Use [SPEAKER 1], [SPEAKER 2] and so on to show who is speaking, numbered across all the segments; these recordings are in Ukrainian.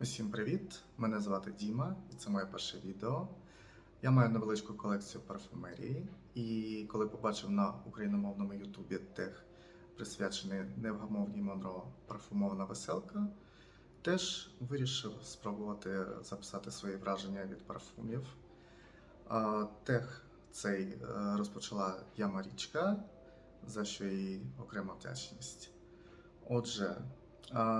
[SPEAKER 1] Усім привіт! Мене звати Діма, і це моє перше відео. Я маю невеличку колекцію парфумерії, і коли побачив на україномовному Ютубі тег, присвячений невгамовній Монро парфумована веселка, теж вирішив спробувати записати свої враження від парфумів. А, Тег цей е, розпочала Яма Річка, за що їй окрема вдячність. Отже,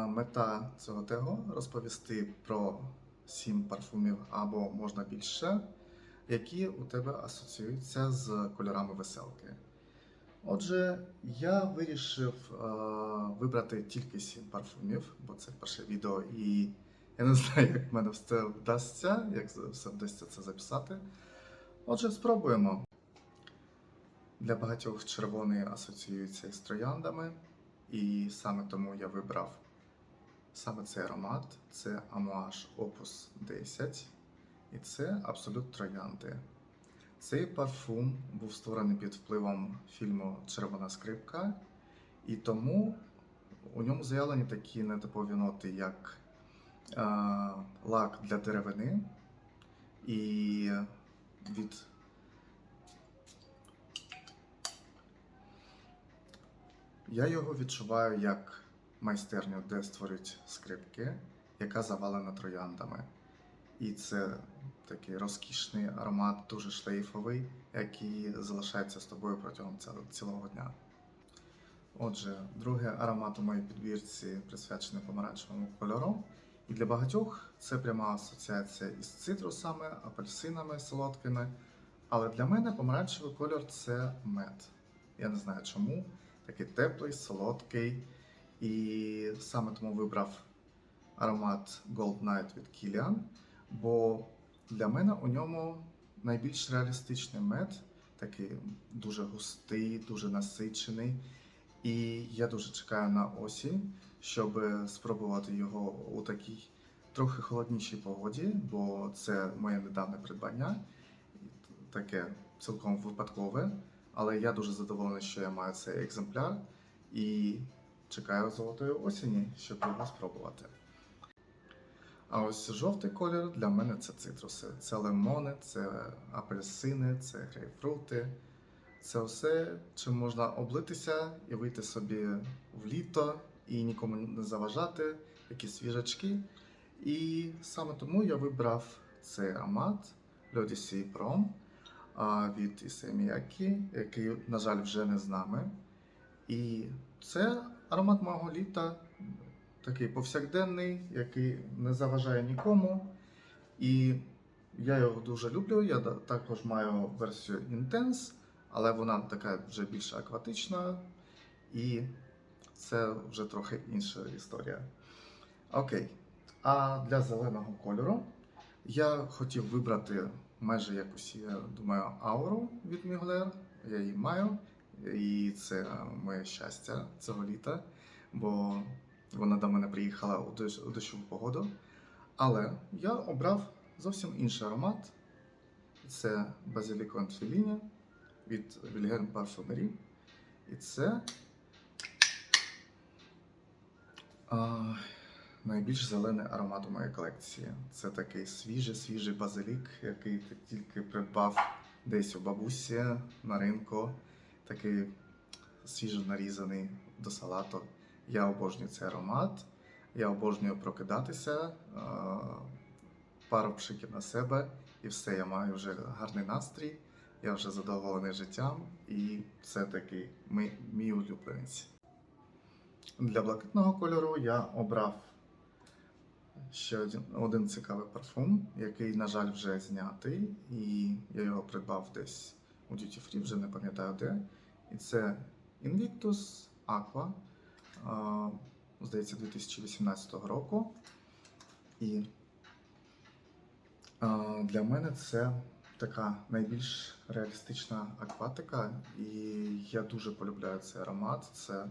[SPEAKER 1] Мета цього тегу розповісти про сім парфумів або можна більше, які у тебе асоціюються з кольорами веселки. Отже, я вирішив а, вибрати тільки сім парфумів, бо це перше відео, і я не знаю, як в мене все вдасться, як все вдасться це записати. Отже, спробуємо. Для багатьох червоний асоціюється із трояндами. І саме тому я вибрав саме цей аромат. Це Amouage Opus 10. І це абсолют троянди. Цей парфум був створений під впливом фільму Червона скрипка, і тому у ньому заявлені такі нетипові ноти, як е, лак для деревини і від Я його відчуваю як майстерню, де створюють скрипки, яка завалена трояндами. І це такий розкішний аромат, дуже шлейфовий, який залишається з тобою протягом цілого- дня. Отже, другий аромат у моїй підбірці присвячений помаранчевому кольору. І для багатьох це пряма асоціація із цитрусами, апельсинами солодкими. Але для мене помаранчевий кольор це мед. Я не знаю чому такий теплий, солодкий. І саме тому вибрав аромат Gold Night від Kilian, бо для мене у ньому найбільш реалістичний мед, такий дуже густий, дуже насичений. І я дуже чекаю на осінь, щоб спробувати його у такій трохи холоднішій погоді, бо це моє недавнє придбання, таке цілком випадкове. Але я дуже задоволений, що я маю цей екземпляр і чекаю золотої осені, щоб його спробувати. А ось жовтий колір для мене це цитруси. Це лимони, це апельсини, це грейпфрути. Це все, чим можна облитися і вийти собі в літо і нікому не заважати, якісь свіжачки. І саме тому я вибрав цей аромат L'Odyssey а, від Ісеміякі, який, на жаль, вже не з нами. І це аромат мого літа, такий повсякденний, який не заважає нікому. І я його дуже люблю. Я також маю версію Intense, але вона така вже більш акватична. І це вже трохи інша історія. Окей. А для зеленого кольору я хотів вибрати майже як усі, я думаю, ауру від Міглер. Я її маю. І це моє щастя цього літа, бо вона до мене приїхала у дощ- дощову погоду. Але я обрав зовсім інший аромат. Це Базиліко Антфіліні від Вільгельм Парфумері. І це а, найбільш зелений аромат у моїй колекції. Це такий свіжий, свіжий базилік, який тільки придбав десь у бабусі на ринку. Такий свіжо нарізаний до салату. Я обожнюю цей аромат. Я обожнюю прокидатися, пару пшиків на себе, і все, я маю вже гарний настрій. Я вже задоволений життям, і це такий мій, мій улюбленець. Для блакитного кольору я обрав ще один, один цікавий парфум, який, на жаль, вже знятий, і я його придбав десь у Duty Free, вже не пам'ятаю де. І це Invictus Aqua, здається, 2018 року. І для мене це така найбільш реалістична акватика, і я дуже полюбляю цей аромат. Це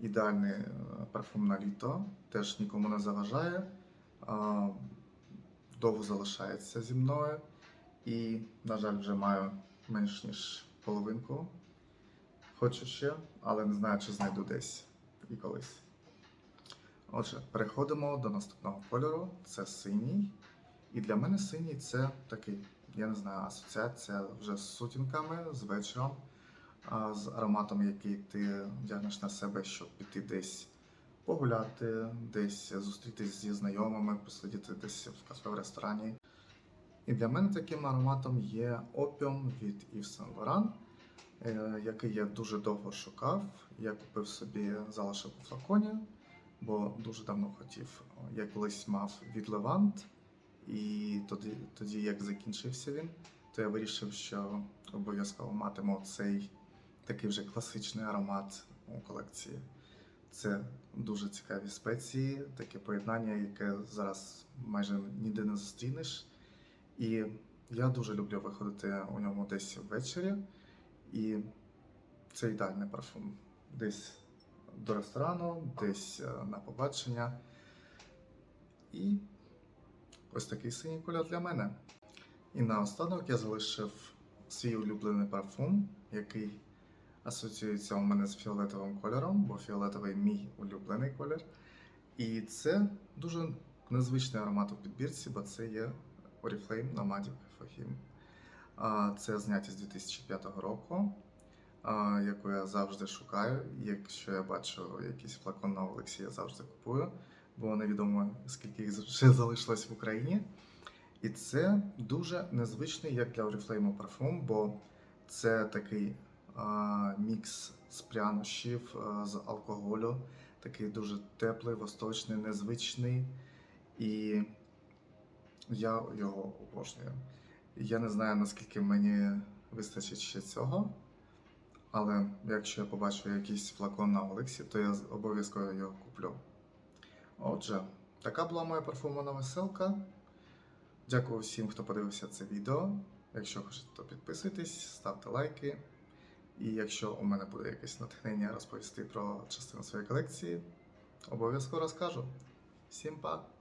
[SPEAKER 1] ідеальний е, парфум на літо, теж нікому не заважає, довго залишається зі мною. І, на жаль, вже маю менш ніж половинку. Хочу ще, але не знаю, чи знайду десь і колись. Отже, переходимо до наступного кольору. Це синій. І для мене синій це такий, я не знаю, асоціація вже з сутінками, з вечором, з ароматом, який ти вдягнеш на себе, щоб піти десь погуляти, десь зустрітись зі знайомими, посидіти десь в кафе в ресторані. І для мене таким ароматом є опіум від Yves Saint Laurent, е, який я дуже довго шукав. Я купив собі залишок у флаконі, бо дуже давно хотів. Я колись мав від Левант, і тоді, тоді як закінчився він, то я вирішив, що обов'язково матиму цей такий вже класичний аромат у колекції. Це дуже цікаві спеції, таке поєднання, яке зараз майже ніде не зустрінеш. І я дуже люблю виходити у ньому десь ввечері. І це ідеальний парфум. Десь до ресторану, десь е, на побачення. І ось такий синій кольор для мене. І наостанок я залишив свій улюблений парфум, який асоціюється у мене з фіолетовим кольором, бо фіолетовий мій улюблений колір. І це дуже незвичний аромат у підбірці, бо це є Oriflame Nomadic Fahim. Це зняття з 2005 року, яку я завжди шукаю. Якщо я бачу якийсь флакон на Олексі, я завжди купую, бо невідомо скільки їх ще залишилось в Україні. І це дуже незвичний, як для Oriflame парфум, бо це такий мікс з прянощів, з алкоголю, такий дуже теплий, восточний, незвичний. І я його обожнюю. Я не знаю, наскільки мені вистачить ще цього, але якщо я побачу якийсь флакон на Олексі, то я обов'язково його куплю. Отже, така була моя парфумована веселка. Дякую всім, хто подивився це відео. Якщо хочете, то підписуйтесь, ставте лайки. І якщо у мене буде якесь натхнення розповісти про частину своєї колекції, обов'язково розкажу. Всім па!